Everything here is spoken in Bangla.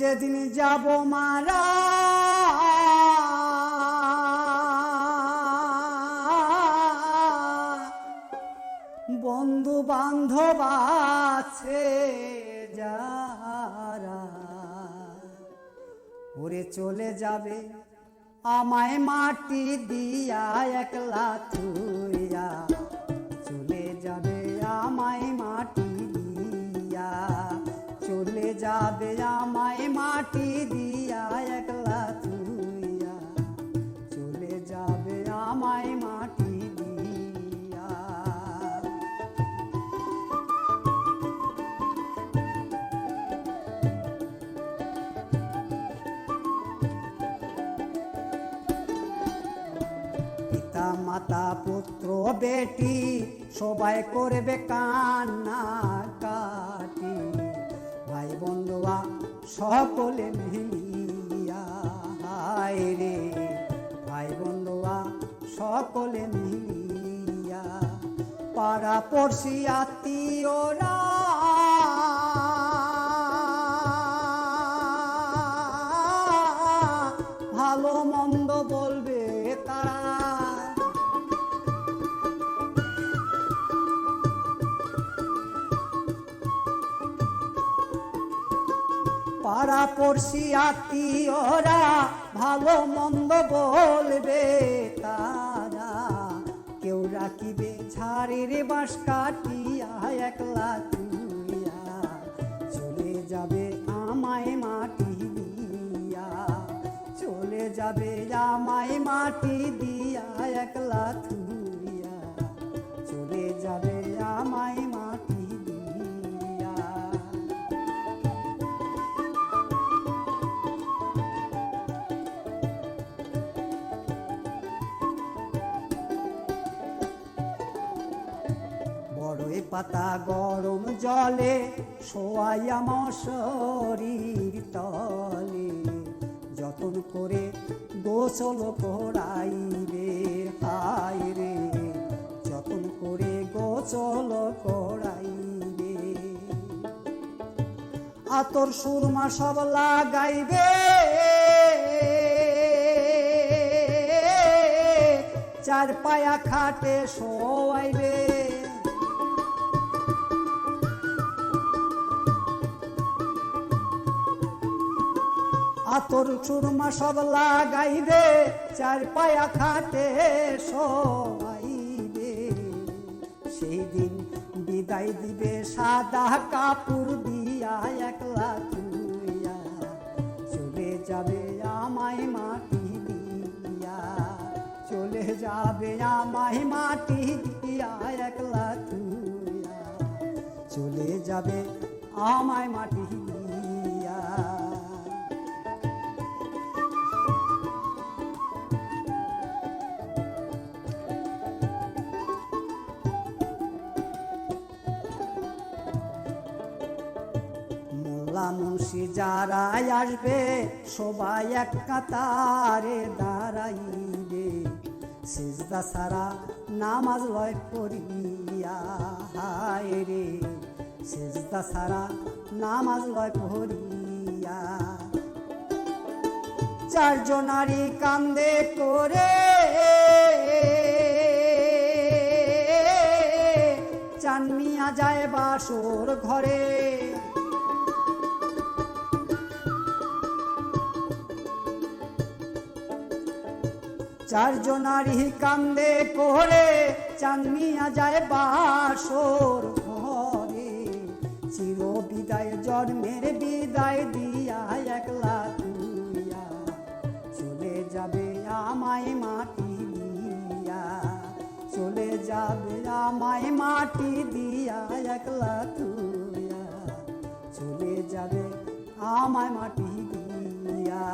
যেদিন যাব মারা। বন্ধু বান্ধব আছে যারা, ওরে চলে যাবে আমায় মাটি দিয়া একলা থুইয়া যাবে আমায় মাটি দিয়া একলা থুইয়া চলে যাবে আমায় মাটি পিতা মাতা পুত্র, বেটি, সবাই করবে কান্না কাটি। ভাই বন্ধুয়া, সকলে মিলিয়া। রে, ভাই বন্ধুয়া, সকলে মিলিয়া। পাড়া পড়শি আত্মীয়রা ভালো মন্দ বলবে তারা। পাড়া পড়শি আত্মীয়রা ভালো মন্দ বলবে তারা। কেউ রাখিবে ঝাড়ের বাঁশ কাটিয়া একলা তুইয়া চলে যাবে আমায় মাটি দিয়া। চলে যাবে আমায় মাটি দিয়া একলা তুইয়া পাতা গরম জলে, শোয়াইয়া মশরির তলে। যতন করে গোসল করাইবে, হায় রে, যতন করে গোসল করাইবে। আতর সুরমা সব লাগাইবে, চার পায়া খাটে শোয়াইবে। আতর চুরমা সব লাগাইবে চার পায়া খাটে শোয়াইবে সেই দিন বিদায় দিবে সাদা কাপড় দিয়া একলা তুইয়া, চলে যাবে আমায় মাটি দিয়া। চলে যাবে আমায় মাটি দিয়া একলা তুইয়া, চলে যাবে আমায় মাটি মোল্লা মুন্সি যারা আসবে, সবাই এক কাতারে দাঁড়াইবে। সিজদা সারা নামাজ লয় করিয়া হায় রে। সিজদা সারা নামাজ লয় করিয়া চারজনারি কান্দে করে। চানমিয়া যায় বাসর ঘরে। চারজনারি কান্দে করে চানমিয়া যায় বাসর ঘরে। চির বিদায় জন্মের বিদায় দিয়া একলা তুইয়া চলে যাবে আমায় মাটি দিয়া। চলে যাবে আমায় মাটি দিয়া একলা তুইয়া চলে যাবে আমায় মাটি দিয়া।